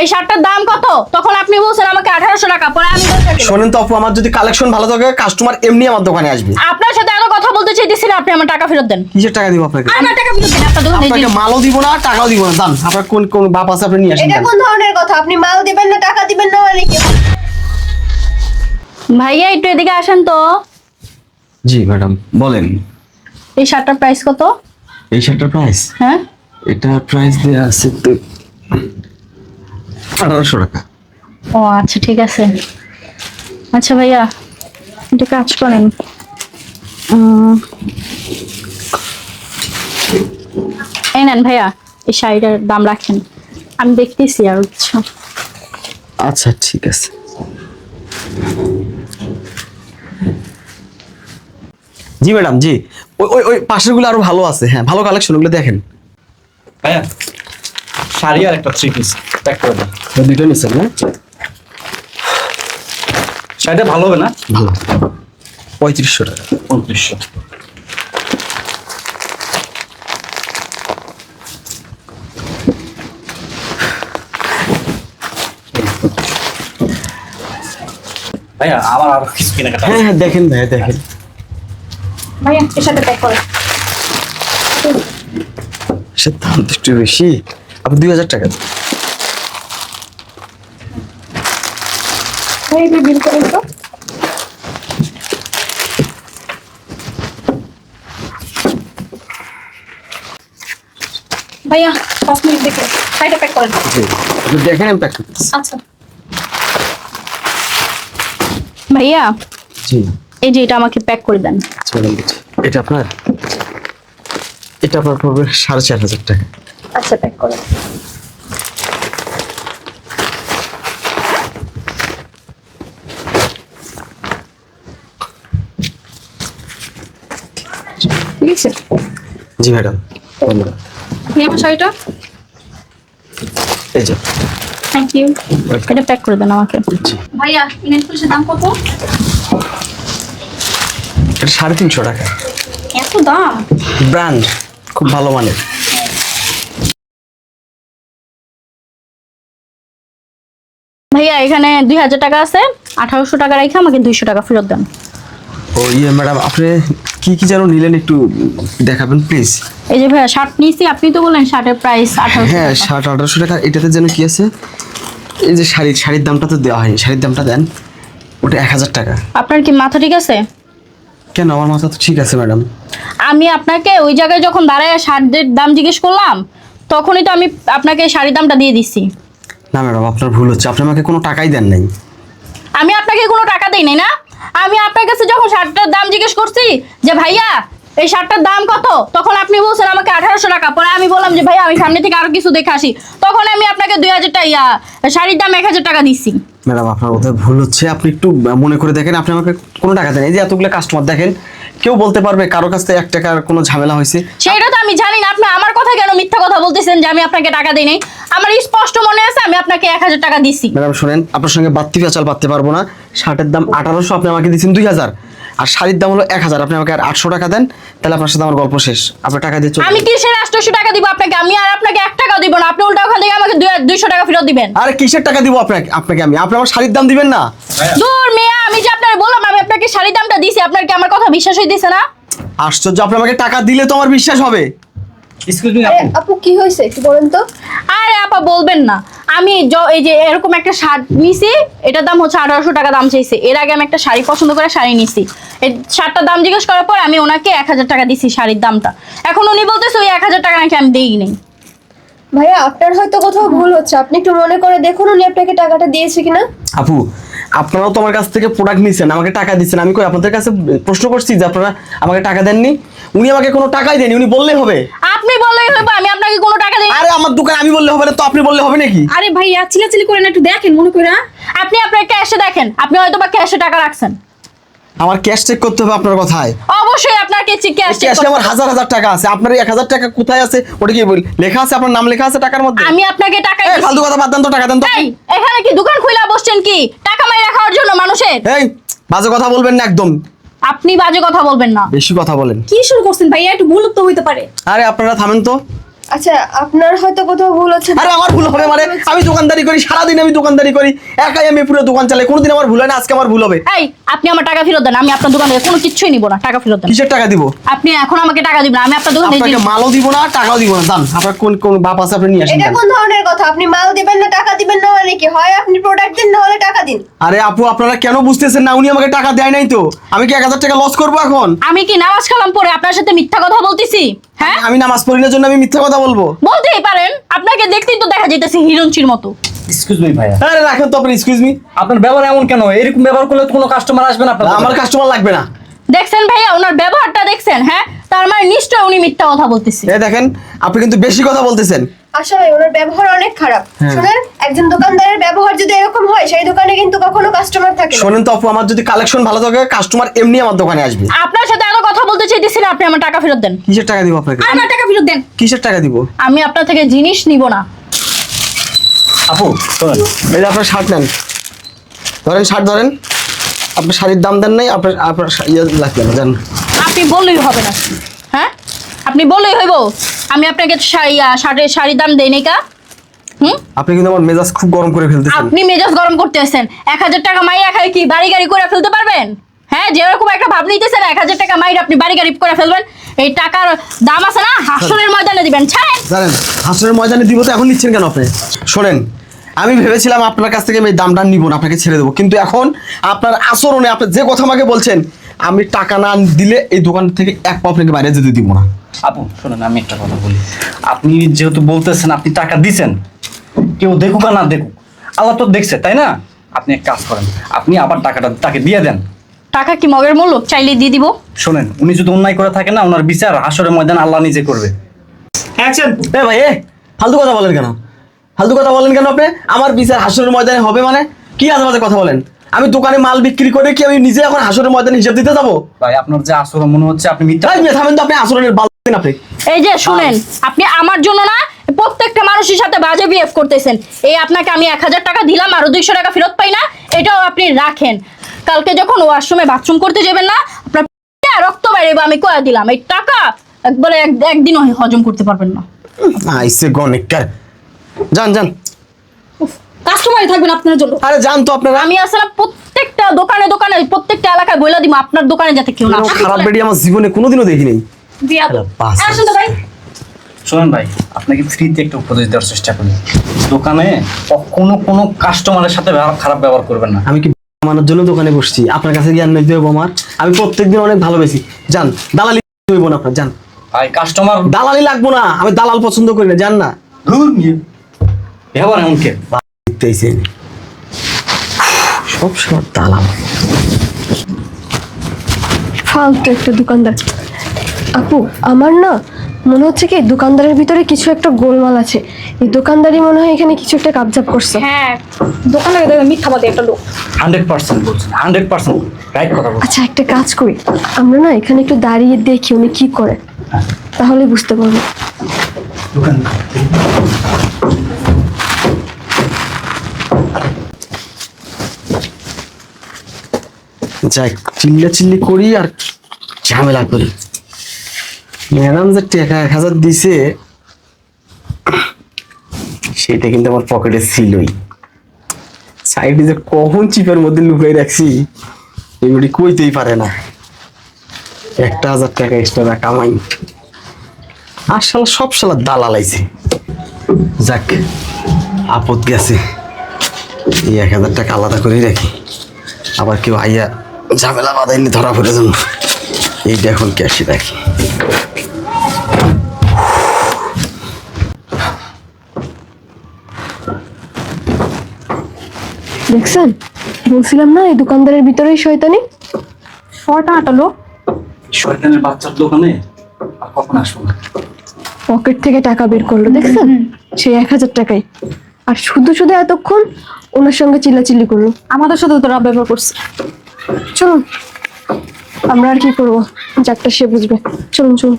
এই শার্টটার দাম কত? তখন আপনি বলছেন আমাকে আঠারোশো টাকা পরে আমি। শোনেন তো আপু আমার যদি কালেকশন ভালো থাকে কাস্টমার এমনি আমার দোকানে আসবে। আপনার সাথে এত কথা বলতে চাইতেছি না আপনি আমার টাকা ফেরত দেন। কিসের টাকা দিব আপনাকে? আমার টাকা ফেরত দেন আপনার দোকানে আপনাকে মালও দিব না টাকাও দিব না দাম আপনার কোন কোন বাপ আছে আপনি নিয়ে আসেন এটা কোন ধরনের কথা? আপনি মাল দিবেন না টাকা দিবেন না মানে কি? ভাইয়া একটু এদিকে আসেন তো। জি ম্যাডাম বলেন। এই শার্টটার প্রাইস কত? এই শার্টটার প্রাইস হ্যাঁ। এটা প্রাইস দেওয়া আছে তো আঠারোশো টাকা। ও আচ্ছা ঠিক আছে। আচ্ছা ভাইয়া এটা কাজ করেন। এই নেন ভাইয়া এই শাড়িটার দাম রাখেন। আমি দেখতেছি আর কিছু। আচ্ছা ঠিক আছে। জি ম্যাডাম জি। ওই ওই ওই পাশেরগুলো আরও ভালো আছে। হ্যাঁ ভালো কালেকশন ওগুলো দেখেন। ভাইয়া শাড়ি আর একটা থ্রি পিস প্যাক করে দেন দুটো নিচ্ছেন না? শাড়িটা ভালো হবে না? ভালো। পঁয়ত্রিশশো টাকা। উনত্রিশশো ভাইয়া আমার আর কিছু কেনাকাটা হ্যাঁ হ্যাঁ দেখেন ভাইয়া দেখেন। ভাইয়া এর সাথে প্যাক করে। সে দাম তো একটু বেশি। আপনি দুই হাজার টাকা দিন। ভাই বিল করেন তো ভাইয়া পাঁচ মিনিট দেখে শাড়িটা প্যাক করেন। দেখেন আমি প্যাক আচ্ছা। ভাইয়া জি। এই যে এটা আমাকে প্যাক করে দেন। আচ্ছা। এটা আপনার? এটা আপনার পড়বে সাড়ে চার হাজার টাকা। আচ্ছা প্যাক করে ঠিক আছে জি ম্যাডাম ধন্যবাদ। ভাইয়া আমার শাড়িটা। এই যে। থ্যাংক ইউ এটা প্যাক করে দেন আমাকে। ভাইয়া নেট পুলিশের দাম কত? এটা সাড়ে তিনশো টাকা। এত দাম? ব্র্যান্ড খুব ভালো মানের। ভাইয়া এখানে দুই হাজার টাকা আছে। আঠারোশো টাকা রেখে আমাকে দুইশো টাকা ফেরত দেন। ও ইয়ে ম্যাডাম আপনি কি কি যেন নিলেন একটু দেখাবেন প্লিজ এই যে ভাইয়া শার্ট নিয়েছি আপনি তো বললেন শার্টের প্রাইস আঠারোশো হ্যাঁ শার্ট আঠারোশো টাকা এটাতে যেন কি আছে? এই যে শাড়ি শাড়ির দামটা তো দেওয়া হয়নি শাড়ির দামটা দেন ওটা এক হাজার টাকা। আপনার কি মাথা ঠিক আছে? কেন আমার মাথা তো ঠিক আছে ম্যাডাম আমি আপনাকে ওই জায়গায় যখন দাঁড়ায় শার্টের দাম জিজ্ঞেস করলাম তখনই তো আমি আপনাকে শাড়ির দামটা দিয়ে দিচ্ছি না ম্যাডাম আপনার ভুল হচ্ছে আপনি আমাকে কোনো টাকাই দেন নাই। আমি আপনাকে কোনো টাকা দিই নাই না? আমি আপনার কাছে যখন শার্টটার দাম জিজ্ঞেস করছি, যে ভাইয়া, এই শার্টটার দাম কত? তখন আপনি বলছেন আমাকে আঠারোশো টাকা। পরে আমি বললাম যে, ভাইয়া, আমি সামনে থেকে আরও কিছু দেখে আসি। তখন আমি আপনাকে দুই হাজার টাকা শাড়ির দাম এক হাজার টাকা দিচ্ছি। ম্যাডাম আপনার বোধহয় ভুল হচ্ছে। আপনি একটু মনে করে দেখেন আপনি আমাকে কোনো টাকা দেন। এই যে এতগুলো কাস্টমার দেখেন কেউ বলতে পারবে কারও কাছ থেকে এক টাকার কোনো ঝামেলা হয়েছে। সেটা তো আমি জানি না আপনি আমার কথা কেন মিথ্যা কথা বলতেছেন যে আমি আপনাকে টাকা দিই নাই? আমার স্পষ্ট মনে আছে আমি আপনাকে এক হাজার টাকা দিছি। ম্যাডাম শুনেন আপনার সঙ্গে বাত্তি পেঁচাল পাততে পারব না। শার্টের দাম আঠারোশো আপনি আমাকে দিচ্ছেন দুই হাজার। আর শাড়ির দাম হলো এক হাজার। আপনি আমাকে আর আটশো টাকা দেন তাহলে আপনার সাথে আমার গল্প শেষ। আপনার টাকা দিয়ে চলে আমি কিসের আটশোশো টাকা দিব আপনাকে? আমি আর আপনাকে এক টাকাও দিব না। আপনি উল্টা ওখান থেকে আমাকে দুই- দুইশো টাকা ফেরত দিবেন। আরে কিসের টাকা দিব আপনাকে আপনাকে আমি? আপনি আমার শাড়ির দাম দিবেন না? দূর মেয়ে আমি যে আপনার বললাম আমি আপনাকে শাড়ির দামটা দিছি আপনার কি আমার কথা বিশ্বাস হইতেছে না? আশ্চর্য আপনি আমাকে টাকা দিলে তো আমার বিশ্বাস হবে। এক্সকিউজ মি আপু। আপু কি হয়েছে? একটু বলেন তো। আরে আপা বলবেন না। আমি য- এই যে এরকম একটা শার্ট নিছি এটার দাম হচ্ছে আঠারোশো টাকা দাম চাইছে। এর আগে আমি একটা শাড়ি পছন্দ করে শাড়ি নিছি। এই শার্টটার দাম জিজ্ঞেস করার পর আমি ওনাকে এক হাজার টাকা দিছি শাড়ির দামটা। এখন উনি বলতেছে ওই এক হাজার টাকা নাকি আমি দিই নেই। ভাইয়া আপনার হয়তো কোথাও ভুল হচ্ছে। আপনি একটু মনে করে দেখুন উনি আপনাকে টাকাটা দিয়েছে কিনা। আপু আপনারাও তো আমার কাছ থেকে প্রোডাক্ট নিছেন আমাকে টাকা দিচ্ছেন আমি কই আপনাদের কাছে প্রশ্ন করছি যে আপনারা আমাকে টাকা দেননি? উনি আমাকে কোনো টাকাই দেননি উনি বললেই হবে। আপনি বললেই হবে আমি আপনাকে কোনো টাকা দিই আরে আমার দোকান আমি বললে হবে না তো আপনি বললে হবে নাকি? আরে ভাইয়া চিলাচিলি করে না একটু দেখেন মনে করে আপনি আপনার ক্যাশে দেখেন আপনি হয়তো বা ক্যাশে টাকা রাখছেন। আমার ক্যাশ চেক করতে হবে আপনার কথায়। অবশ্যই আপনার কাছে ক্যাশ ক্যাশে আমার হাজার হাজার টাকা আছে। আপনার এক হাজার টাকা কোথায় আছে? ওটা কি বল লেখা আছে? আপনার নাম লেখা আছে টাকার মধ্যে? আমি আপনাকে টাকা এই। ফালতু কথা বাদ দেন তো টাকা দেন তো। এই এখানে কি দোকান খুলে বসছেন কি? মাইরা খাওয়ার জন্য মানুষের? এই বাজে কথা বলবেন না একদম। আপনি বাজে কথা বলবেন না। বেশি কথা বলেন। কি শুরু করছেন ভাইয়া? একটু ভুল তো হইতে পারে। আরে আপনারা থামেন তো। আচ্ছা আপনার হয়তো কোথাও ভুল হচ্ছে। আরে আমার ভুল হবে মানে আমি দোকানদারি করি সারাদিন আমি দোকানদারি করি একাই আমি পুরো দোকান চালাই কোনোদিন আমার ভুল হয় না আজকে আমার ভুল হবে। এই আপনি আমার টাকা ফেরত দেন আমি আপনার দোকান থেকে কোনো কিছুই নিব না টাকা ফেরত দেন। কিসের টাকা দিব? আপনি এখন আমাকে টাকা দিবেন আমি আপনার দোকান থেকে আপনাকে মালও দিব না টাকাও দিব না জান আপনার কোন কোন বাপ আছে আপনি নিয়ে আসেন এটা কোন ধরনের কথা? আপনি মাল দিবেন না টাকা দিবেন না মানে কি হয়? আপনি প্রোডাক্ট দিন না হলে টাকা দিন। আরে আপু আপনারা কেন বুঝতেছেন না? উনি আমাকে টাকা দেয় নাই তো। আমি কি এক হাজার টাকা লস করব এখন? আমি কি নামাজ কালাম পড়ে আপনার সাথে মিথ্যা কথা বলতেছি? হ্যাঁ? আমি নামাজ পড়ি না জন্য আমি মিথ্যা কথা বলব। বলতেই পারেন আপনাকে দেখতেই তো দেখা যাইতেছে হিরণচির মতো। এক্সকিউজ মি ভাইয়া। আরে রাখেন তো আপনি এক্সকিউজ মি আপনার ব্যবহার এমন কেন? এরকম ব্যবহার করলে তো কোনো কাস্টমার আসবে না আপনার আমার কাস্টমার লাগবে না। দেখছেন ভাইয়া ওনার ব্যবহারটা দেখছেন হ্যাঁ? তার মানে নিশ্চয় উনি মিথ্যা কথা বলতেছে। এই দেখেন আপনি কিন্তু বেশি কথা বলতেছেন। আসলে ওনার ব্যবহার অনেক খারাপ। হ্যাঁ। শুনেন একজন দোকানদারের ব্যবহার যদি এরকম হয় সেই দোকানে কিন্তু কখনো কাস্টমার থাকে না। শোনেন তো আপু আমার যদি কালেকশন ভালো থাকে কাস্টমার এমনি আমার দোকানে আসবে। আপনার সাথে এত কথা বলতে চাইতেছি না আপনি আমার টাকা ফেরত দেন। কিসের টাকা দিব আপনাকে? আমার টাকা ফেরত দেন। কিসের টাকা দিব? আমি আপনার থেকে জিনিস নিব না। আপু শোনেন এই যে আপনার শার্ট নেন। ধরেন শার্ট ধরেন আপনার শাড়ির দাম দেন নাই আপনার আপনার ইয়ে লাগবে না জান আপনি বললেই হবে না। হ্যাঁ? আপনি বললেই হইব। আমি আপনাকে শা- শার্টের শাড়ির দাম দেই নাই কা। হুম? আপনি কিন্তু আমার মেজাজ খুব গরম করে ফেলতেছেন। আপনি মেজাজ গরম করতেছেন। এক হাজার টাকা মাই একাই কি বাড়ি গাড়ি করে ফেলতে পারবেন? হ্যাঁ যেরকম একটা ভাব নিতেছেন এক হাজার টাকা মাইর আপনি বাড়ি গাড়ি করে ফেলবেন। এই টাকার দাম আছে না? হাসনের ময়দানে দিবেন। ছাড়েন। জানেন হাসনের ময়দানে দিব তো এখন নিচ্ছেন কেন আপনি? শোনেন আমি ভেবেছিলাম আপনার কাছ থেকে আমি এই দামটা নিব না আপনাকে ছেড়ে দেবো। কিন্তু এখন আপনার আচরণে আপনি যে কথা আমাকে বলছেন আমি টাকা না দিলে এই দোকান থেকে এক পা আপনাকে বাইরে যেতে দিব না। আপু শোনেন আমি একটা কথা বলি। আপনি যেহেতু বলতেছেন আপনি টাকা দিছেন কেউ দেখুক আর না দেখুক আল্লাহ তো দেখছে তাই না? আপনি এক কাজ করেন আপনি আবার টাকাটা তাকে দিয়ে দেন। টাকা কি মগের মূল্য? চাইলে দিয়ে দিব। শোনেন উনি যদি অন্যায় করে থাকে না ওনার বিচার হাসরের ময়দান আল্লাহ নিজে করবে। অ্যাকশন এ ভাই এ ফালতু কথা বলেন কেন? ফালতু কথা বলেন কেন আপনি? আমার বিচার হাসনের ময়দানে হবে মানে? কি আজে বাজে কথা বলেন? আমি দোকানে মাল বিক্রি করে কি আমি নিজে এখন হাসনের ময়দানে হিসাব দিতে যাব? ভাই আপনার যে আচরণ মনে হচ্ছে আপনি মিথ্যা মেয়ে থামেন তো আপনি আসরের বাল দিন আপনি। এই যে শুনেন আপনি আমার জন্য না প্রত্যেকটা মানুষের সাথে বাজে বিহেভ করতেছেন। এই আপনাকে আমি এক হাজার টাকা দিলাম আরও দুইশো টাকা ফেরত পাই না এটাও আপনি রাখেন। কালকে যখন ওয়াশরুমে বাথরুম করতে যাবেন না আপনার রক্ত বাইরে আমি কয়া দিলাম এই টাকা একবারে এক- একদিনও হজম করতে পারবেন না। আইসে গনেকার যান যান। কাস্টমারই থাকবেন আপনার জন্য। আরে যান তো আপনারা। আমি আসলে প্রত্যেকটা দোকানে দোকানে প্রত্যেকটা এলাকায় বইলা দিব আপনার দোকানে যাতে কেউ না আসে। খারাপ বেডি আমার জীবনে কোনোদিনও। আসুন তো ভাই শোনেন ভাই আপনাকে ফ্রিতে একটা উপদেশ দেওয়ার চেষ্টা করি। দোকানে কখনো কোনো কাস্টমারের সাথে খারাপ ব্যবহার করবেন না। আমি কি মানার জন্য দোকানে বসছি। আপনার কাছে জ্ঞান নিতে হবে আমার। আমি প্রত্যেকদিন অনেক ভালোবেসি। যান দালালি হইব না আপনার যান। ভাই কাস্টমার দালালি লাগবো না আমি দালাল পছন্দ করি না জান না। ধুর নিয়ে ব্যবহার এমন কে? দেখতেইছি আমি। সব সময় দালাল। ফালতু একটা দোকানদার। আপু আমার না মনে হচ্ছে কি দোকানদারের ভিতরে কিছু একটা গোলমাল আছে। এই দোকানদারই মনে হয় এখানে কিছু একটা কাবজাব করছে। হ্যাঁ দোকানে দেখবেন মিথ্যাবাদী একটা লোক। হান্ড্রেড পার্সেন্ট বলছেন হান্ড্রেড পার্সেন্ট রাইট কথা বলছেন আচ্ছা একটা কাজ করি। আমরা না এখানে একটু দাঁড়িয়ে দেখি উনি কি করে। তাহলে বুঝতে পারব। দোকান। যাই চিল্লা চিল্লি করি আর ঝামেলা করি। ম্যাডাম যে টাকা এক হাজার দিছে, সেটা কিন্তু আমার পকেটে ছিলই। সাইডে যে কখন চিপের মধ্যে লুকিয়ে রাখছি এগুলি কইতেই পারে না। একটা হাজার টাকা এক্সট্রা কামাই। আর শালা সব শালা দালাল আইছে। যাক, আপদ গেছে। এই এক হাজার টাকা আলাদা করেই রাখি। আবার কেউ আইয়া ঝামেলা বাঁধাইলে ধরা পড়ে যান এইটা এখন ক্যাশে রাখি। দেখছেন? বলছিলাম না এই দোকানদারের ভিতরেই শয়তানি? শয়তান লোক শয়তানের বাচ্চার দোকানে আর কখন আসব? না পকেট থেকে টাকা বের করল দেখছেন? সেই এক হাজার টাকাই আর শুধু শুধু এতক্ষণ ওনার সঙ্গে চিল্লাচিল্লি করল। আমাদের সাথে তো রাব ব্যবহার করছে। চলুন আমরা আর কি করব? যাকটা সে বুঝবে। চলুন চলুন।